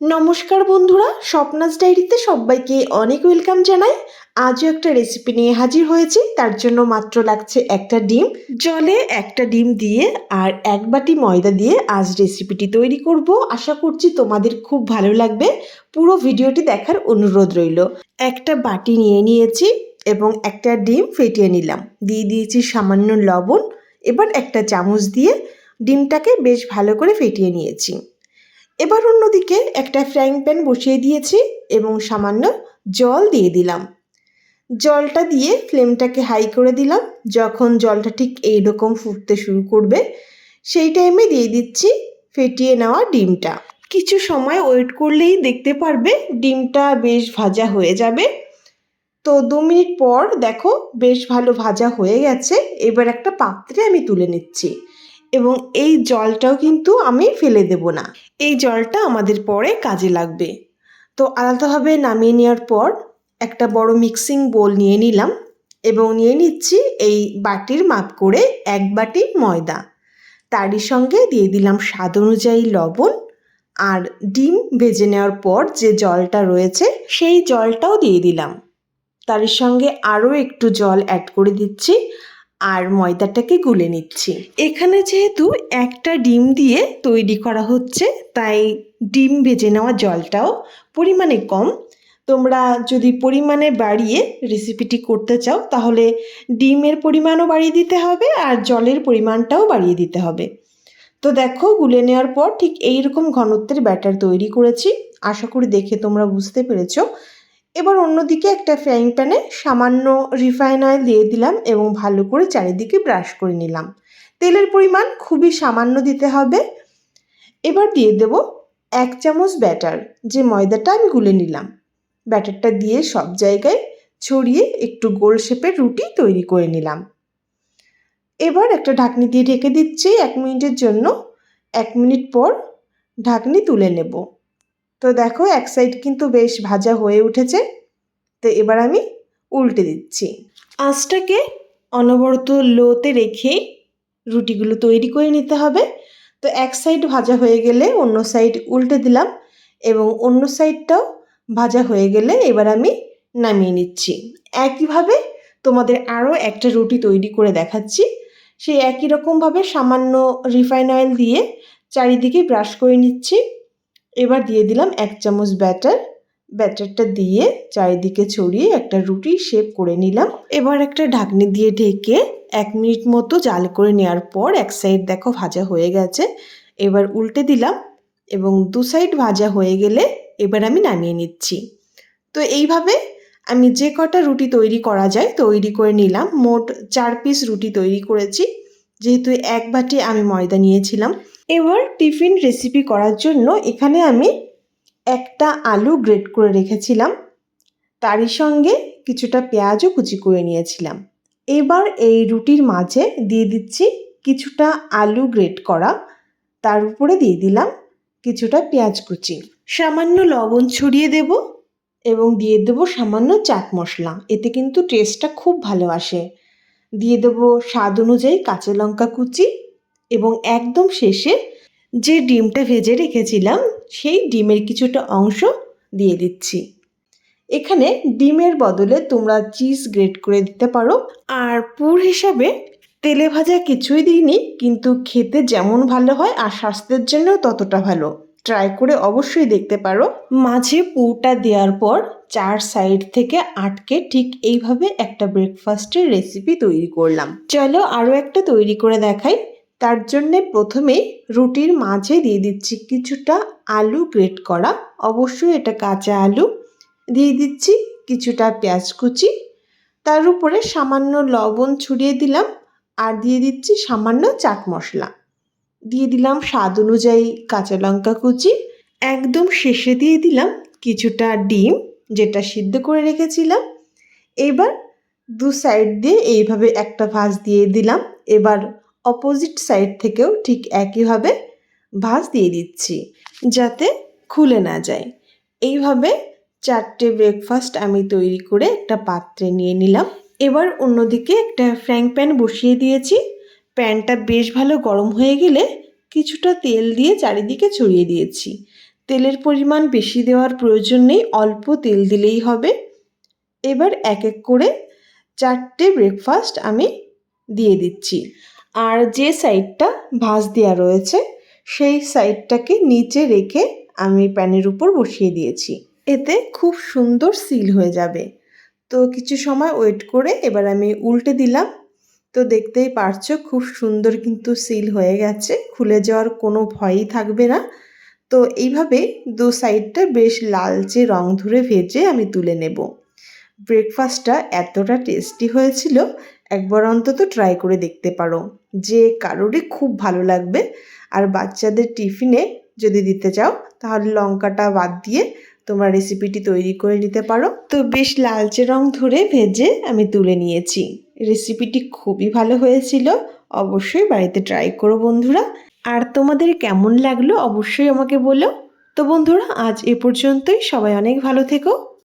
নমস্কার বন্ধুরা, স্বপ্নাস ডায়েরিতে সবাইকে অনেক ওয়েলকাম জানাই। আজও একটা রেসিপি নিয়ে হাজির হয়েছি, তার জন্য মাত্র লাগছে একটা ডিম। জলে একটা ডিম দিয়ে আর এক বাটি ময়দা দিয়ে আজ রেসিপিটি তৈরি করব। আশা করছি তোমাদের খুব ভালো লাগবে। পুরো ভিডিওটি দেখার অনুরোধ রইল। একটা বাটি নিয়ে নিয়েছি এবং একটা ডিম ফেটিয়ে নিলাম। দিয়ে দিয়েছি সামান্য লবণ। এবার একটা চামচ দিয়ে ডিমটাকে বেশ ভালো করে ফেটিয়ে নিয়েছি। এবার অন্যদিকে একটা ফ্রাইং প্যান বসিয়ে দিয়েছি এবং সামান্য জল দিয়ে দিলাম। জলটা দিয়ে ফ্লেমটাকে হাই করে দিলাম। যখন জলটা ঠিক এইরকম ফুটতে শুরু করবে, সেই টাইমে দিয়ে দিচ্ছি ফেটিয়ে নেওয়া ডিমটা। কিছু সময় ওয়েট করলেই দেখতে পারবে ডিমটা বেশ ভাজা হয়ে যাবে। তো দু মিনিট পর দেখো বেশ ভালো ভাজা হয়ে গেছে। এবার একটা পাত্রে আমি তুলে নিচ্ছি। এবং এই জলটাও কিন্তু আমি ফেলে দেব না। এই জলটা আমাদের পরে কাজে লাগবে। তো আলাদাভাবে নামিয়ে নেওয়ার পর একটা বড় মিক্সিং বোল নিয়ে নিলাম এবং নিয়ে নিচ্ছি এই বাটির মাপ করে এক বাটি ময়দা। তারই সঙ্গে দিয়ে দিলাম স্বাদ অনুযায়ী লবণ আর ডিম ভেজে নেওয়ার পর যে জলটা রয়েছে সেই জলটাও দিয়ে দিলাম। তার সঙ্গে আরও একটু জল অ্যাড করে দিচ্ছি আর ময়দাটাকে গুলে নিচ্ছি। এখানে যেহেতু একটা ডিম দিয়ে তৈরি করা হচ্ছে, তাই ডিম ভেজে নেওয়া জলটাও পরিমাণে কম। তোমরা যদি পরিমাণে বাড়িয়ে রেসিপিটি করতে চাও, তাহলে ডিমের পরিমাণও বাড়িয়ে দিতে হবে আর জলের পরিমাণটাও বাড়িয়ে দিতে হবে। তো দেখো, গুলে নেওয়ার পর ঠিক এইরকম ঘনত্বের ব্যাটার তৈরি করেছি। আশা করি দেখে তোমরা বুঝতে পেরেছ। এবার অন্যদিকে একটা ফ্রাইং প্যানে সামান্য রিফাইন অয়েল দিয়ে দিলাম এবং ভালো করে চারিদিকে ব্রাশ করে নিলাম। তেলের পরিমাণ খুবই সামান্য দিতে হবে। এবার দিয়ে দেব এক চামচ ব্যাটার যে ময়দাটা আমি গুলে নিলাম। ব্যাটারটা দিয়ে সব জায়গায় ছড়িয়ে একটু গোল শেপের রুটি তৈরি করে নিলাম। এবার একটা ঢাকনি দিয়ে ঢেকে দিচ্ছি এক মিনিটের জন্য। এক মিনিট পর ঢাকনি তুলে নেব। তো দেখো এক সাইড কিন্তু বেশ ভাজা হয়ে উঠেছে। তো এবার আমি উল্টে দিচ্ছি। আঁচটাকে অনবরত লোতে রেখে রুটিগুলো তৈরি করে নিতে হবে। তো এক সাইড ভাজা হয়ে গেলে অন্য সাইড উল্টে দিলাম এবং অন্য সাইডটাও ভাজা হয়ে গেলে এবার আমি নামিয়ে নিচ্ছি। একইভাবে তোমাদের আরও একটা রুটি তৈরি করে দেখাচ্ছি। সেই একই রকমভাবে সামান্য রিফাইন অয়েল দিয়ে চারিদিকে ব্রাশ করে নিচ্ছি। এবার দিয়ে দিলাম এক চামচ ব্যাটার। ব্যাটারটা দিয়ে চারিদিকে ছড়িয়ে একটা রুটি শেপ করে নিলাম। এবার একটা ঢাকনি দিয়ে ঢেকে এক মিনিট মতো জাল করে নেওয়ার পর এক সাইড দেখো ভাজা হয়ে গেছে। এবার উল্টে দিলাম এবং দু সাইড ভাজা হয়ে গেলে এবার আমি নামিয়ে নিচ্ছি। তো এইভাবে আমি যে কটা রুটি তৈরি করা যায় তৈরি করে নিলাম। মোট চার পিস রুটি তৈরি করেছি। যেহেতু এক বাটি আমি ময়দা নিয়েছিলাম। এবার টিফিন রেসিপি করার জন্য এখানে আমি একটা আলু গ্রেট করে রেখেছিলাম। তারই সঙ্গে কিছুটা পেঁয়াজও কুচি করে নিয়েছিলাম। এবার এই রুটির মাঝে দিয়ে দিচ্ছি কিছুটা আলু গ্রেট করা। তার উপরে দিয়ে দিলাম কিছুটা পেঁয়াজ কুচি। সামান্য লবণ ছড়িয়ে দেব এবং দিয়ে দেবো সামান্য চাট মশলা। এতে কিন্তু টেস্টটা খুব ভালো আসে। দিয়ে দেবো স্বাদ অনুযায়ী কাঁচা লঙ্কা কুচি এবং একদম শেষে যে ডিমটা ভেজে রেখেছিলাম, সেই ডিমের কিছুটা অংশ দিয়ে দিচ্ছি। এখানে ডিমের বদলে তোমরা চিজ গ্রেট করে দিতে পারো। আর পুর হিসাবে তেলে ভাজা কিছুই দিইনি, কিন্তু খেতে যেমন ভালো হয় আর স্বাস্থ্যের জন্য ততটা ভালো। ট্রাই করে অবশ্যই দেখতে পারো। মাঝে পুরটা দেওয়ার পর চার সাইড থেকে আটকে ঠিক এইভাবে একটা ব্রেকফাস্টের রেসিপি তৈরি করলাম। চলো আরও একটা তৈরি করে দেখাই। তার জন্যে প্রথমেই রুটির মাঝে দিয়ে দিচ্ছি কিছুটা আলু গ্রেট করা। অবশ্যই এটা কাঁচা আলু। দিয়ে দিচ্ছি কিছুটা পেঁয়াজ কুচি। তার উপরে সামান্য লবণ ছড়িয়ে দিলাম আর দিয়ে দিচ্ছি সামান্য চাট মশলা। দিয়ে দিলাম স্বাদ অনুযায়ী কাঁচা লঙ্কা কুচি। একদম শেষে দিয়ে দিলাম কিছুটা ডিম যেটা সিদ্ধ করে রেখেছিলাম। এবার দু সাইড দিয়ে এইভাবে একটা ভাঁজ দিয়ে দিলাম। এবার অপোজিট সাইড থেকেও ঠিক একইভাবে ভাঁজ দিয়ে দিচ্ছি, যাতে খুলে না যায়। এইভাবে চারটে ব্রেকফাস্ট আমি তৈরি করে একটা পাত্রে নিয়ে নিলাম। এবার অন্যদিকে একটা ফ্র্যাং প্যান বসিয়ে দিয়েছি। প্যানটা বেশ ভালো গরম হয়ে গেলে কিছুটা তেল দিয়ে চারিদিকে ছড়িয়ে দিয়েছি। তেলের পরিমাণ বেশি দেওয়ার প্রয়োজন নেই, অল্প তেল দিলেই হবে। এবার এক এক করে চারটে ব্রেকফাস্ট আমি দিয়ে দিচ্ছি। আর যে সাইডটা ভাঁজ দেওয়া রয়েছে, সেই সাইডটাকে নিচে রেখে আমি প্যানের উপর বসিয়ে দিয়েছি। এতে খুব সুন্দর সিল হয়ে যাবে। তো কিছু সময় ওয়েট করে এবার আমি উল্টে দিলাম। তো দেখতেই পারছ খুব সুন্দর কিন্তু সিল হয়ে গেছে, খুলে যাওয়ার কোনো ভয়ই থাকবে না। তো এইভাবে দু সাইডটা বেশ লালচে রং ধরে ভেজে আমি তুলে নেব। ব্রেকফাস্টটা এতটা টেস্টি হয়েছিল একবার অন্তত ট্রাই করে দেখতে পারো যে কারোরই খুব ভালো লাগবে। আর বাচ্চাদের টিফিনে যদি দিতে চাও, তাহলে লঙ্কাটা বাদ দিয়ে তোমরা রেসিপিটি তৈরি করে নিতে পারো। তো বেশ লালচে রং ধরে ভেজে আমি তুলে নিয়েছি। রেসিপিটি খুবই ভালো হয়েছিল, অবশ্যই বাড়িতে ট্রাই করো বন্ধুরা। আর তোমাদের কেমন লাগল অবশ্যই আমাকে বলো। তো বন্ধুরা, আজ এ পর্যন্তই। সবাই অনেক ভালো থেকো।